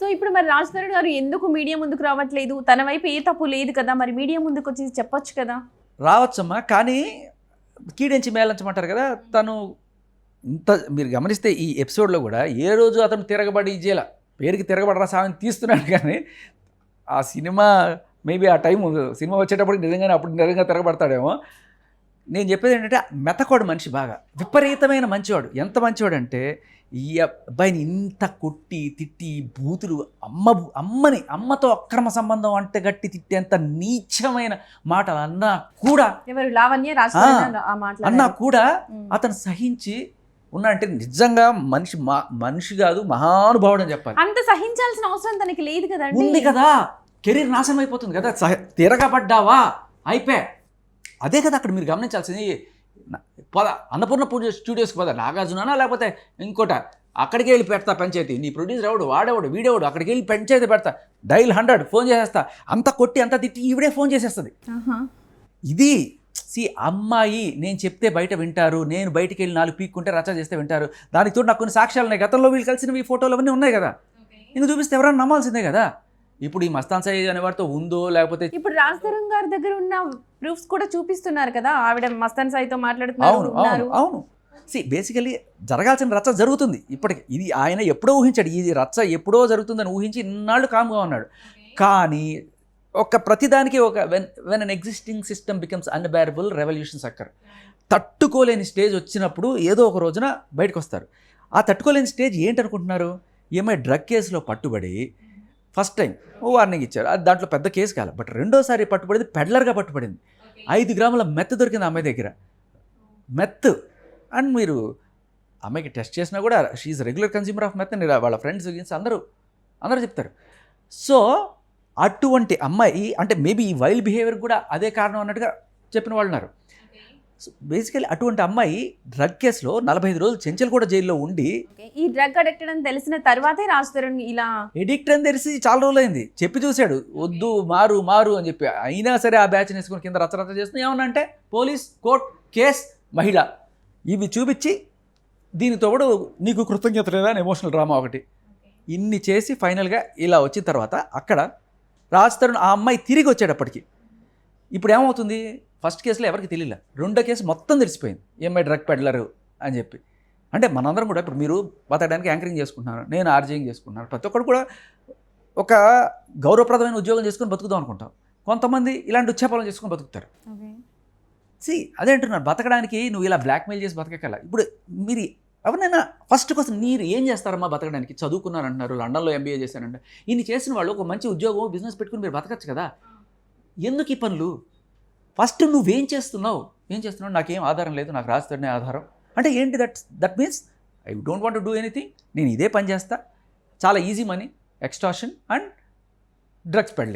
So ఇప్పుడు మరి రాజధాని గారు ఎందుకు మీడియా ముందుకు రావట్లేదు? తన వైపు ఏ తప్పు లేదు కదా మరి మీడియా ముందుకు వచ్చి చెప్పొచ్చు కదా? రావచ్చమ్మా కానీ కీడించి మేళించమంటారు కదా తను ఇంత మీరు గమనిస్తే ఈ ఎపిసోడ్లో కూడా ఏ రోజు అతను తిరగబడి చేయాల పేరుకి తిరగబడరా సామెని తీస్తున్నాడు కానీ ఆ సినిమా మేబీ ఆ టైం సినిమా వచ్చేటప్పటికి నిజంగానే అప్పుడు నిజంగా తిరగబడతాడేమో. నేను చెప్పేది ఏంటంటే మెతకోడు మనిషి బాగా. విపరీతమైన మంచివాడు. ఎంత మంచివాడు అంటే ఈ అబ్బాయిని ఇంత కొట్టి తిట్టి బూతులు అమ్మ అమ్మని అమ్మతో అక్రమ సంబంధం అంటే గట్టి తిట్టేంత నీచమైన మాటలు అన్నా కూడా ఎవరు? లావణ్య అన్నా కూడా. అతను సహించి ఉన్నాడంటే నిజంగా మనిషి మా మనిషి కాదు మహానుభావుడు అని చెప్పాలి. అంత సహించాల్సిన అవసరం తనకి లేదు కదండి. ఉంది కదా. కెరీర్ నాశనం అయిపోతుంది కదా. సహ- తిరగబడ్డావా? అయిపోయా. అదే కదా అక్కడ మీరు గమనించాల్సింది. పద అన్నపూర్ణ పూజ స్టూడియోస్కి పద నాగార్జున లేకపోతే ఇంకోట? అక్కడికి వెళ్ళి పెడతా పంచాయతీ. నీ ప్రొడ్యూసర్ ఎవడు? వాడేవాడు? వీడేవాడు? అక్కడికి వెళ్ళి పంచాయతీ పెడతా. డైల్ హండ్రెడ్ ఫోన్ చేసేస్తా. అంత కొట్టి అంత తిట్టి ఈవిడే ఫోన్ చేసేస్తుంది. ఇది సి అమ్మాయి నేను చెప్తే బయట వింటారు నేను బయటికి వెళ్ళి నాలుగు పీక్కుంటే రచ్చ చేస్తే వింటారు. దానికి తోడు నాకు కొన్ని సాక్ష్యాలు ఉన్నాయి గతంలో వీళ్ళు కలిసినవి ఈ ఫోటోలు అవన్నీ ఉన్నాయి కదా. ఇంక చూపిస్తే ఎవరైనా నమ్మాల్సిందే కదా. ఇప్పుడు ఈ మస్తాన్ సయ్యద్ అనే వారితో ఉందో లేకపోతే ఇప్పుడు రాజధాని గారి దగ్గర ఉన్న ప్రూఫ్స్ కూడా చూపిస్తున్నారు కదా ఆవిడ మస్తాన్ సాయితో మాట్లాడుతున్నారు అవును అవును అవును. సి బేసికలీ జరగాల్సిన రచ్చ జరుగుతుంది. ఇప్పటికి ఇది ఆయన ఎప్పుడో ఊహించాడు ఇది రచ్చ ఎప్పుడో జరుగుతుందని ఊహించి ఇన్నాళ్ళు కామ్గా ఉన్నాడు. కానీ ఒక ప్రతిదానికి ఒక when when an existing system becomes unbearable revolutions occur తట్టుకోలేని స్టేజ్ వచ్చినప్పుడు ఏదో ఒక రోజున బయటకు వస్తారు ఆ తట్టుకోలేని స్టేజ్ ఏంటనుకుంటున్నారు? ఏమై డ్రగ్ కేసులో పట్టుబడి ఫస్ట్ టైం. ఓ వార్నింగ్ ఇచ్చారు అది దాంట్లో పెద్ద కేసు కాల. బట్ రెండోసారి పట్టుబడింది పెడ్లర్గా పట్టుబడింది. ఐదు గ్రాముల మెత్త దొరికింది అమ్మాయి దగ్గర. మెత్ అండ్ మీరు అమ్మాయికి టెస్ట్ చేసినా కూడా she regular consumer of meth అని వాళ్ళ ఫ్రెండ్స్ అందరూ అందరూ చెప్తారు. సో అటువంటి అమ్మాయి అంటే మేబీ ఈ వైల్డ్ బిహేవియర్ కూడా అదే కారణం అన్నట్టుగా చెప్పిన వాళ్ళు ఉన్నారు బేసికలీ అటువంటి అమ్మాయి డ్రగ్ కేసులో నలభై ఐదు రోజులు చెంచల్ కూడా జైల్లో ఉండి. ఈ డ్రగ్ అడిక్టెడ్ అని తెలిసిన తర్వాతే రాజధాని ఇలా ఎడిక్ట్ అని తెలిసి చాలా రోజులైంది. చెప్పి చూశాడు. వద్దు మారు మారు అని చెప్పి. అయినా సరే ఆ బ్యాచ్ వేసుకుని కింద రచ్చరచ్చ చేస్తుంది ఏమన్నా అంటే పోలీస్ కోర్ట్ కేస్ మహిళ. ఇవి చూపించి దీనితో కూడా నీకు కృతజ్ఞత లేదా అని ఎమోషనల్ డ్రామా ఒకటి. ఇన్ని చేసి ఫైనల్గా ఇలా వచ్చిన తర్వాత అక్కడ రాజ్ తరుణ్ ఆ అమ్మాయి తిరిగి వచ్చేటప్పటికి ఇప్పుడు ఏమవుతుంది ఫస్ట్ కేసులో ఎవరికి తెలియలే రెండో కేసు మొత్తం తెలిసిపోయింది. ఏమై డ్రగ్ పెడ్లరు అని చెప్పి. అంటే మనందరం కూడా ఇప్పుడు మీరు బతకడానికి యాంకరింగ్ చేసుకుంటున్నారు. నేను ఆర్జీయింగ్ చేసుకుంటున్నాను ప్రతి ఒక్కరు కూడా ఒక గౌరవప్రదమైన ఉద్యోగం చేసుకొని బతుకుదాం అనుకుంటాం. కొంతమంది ఇలాంటి ఉచ్చాపాలం చేసుకొని బతుకుతారు. సి అదే అంటున్నారు. బతకడానికి నువ్వు ఇలా బ్లాక్మెయిల్ చేసి బతకగల ఇప్పుడు మీరు ఎవరినైనా ఫస్ట్ కోసం మీరు ఏం చేస్తారమ్మా బతకడానికి? చదువుకున్నారు అంటున్నారు లండన్లో ఎంబీఏ చేశానంట ఇన్ని చేసిన వాళ్ళు ఒక మంచి ఉద్యోగం బిజినెస్ పెట్టుకుని మీరు బతకచ్చు కదా. ఎందుకు ఈ పనులు? ఫస్ట్ నువ్వేం చేస్తున్నావు? ఏం చేస్తున్నావు? నాకేం ఆధారం లేదు నాకు రాస్తాడనే ఆధారం. అంటే ఏంటి that? That means I don't want do anything. నేను ఇదే పని చేస్తా. చాలా easy money extortion and drugs peddling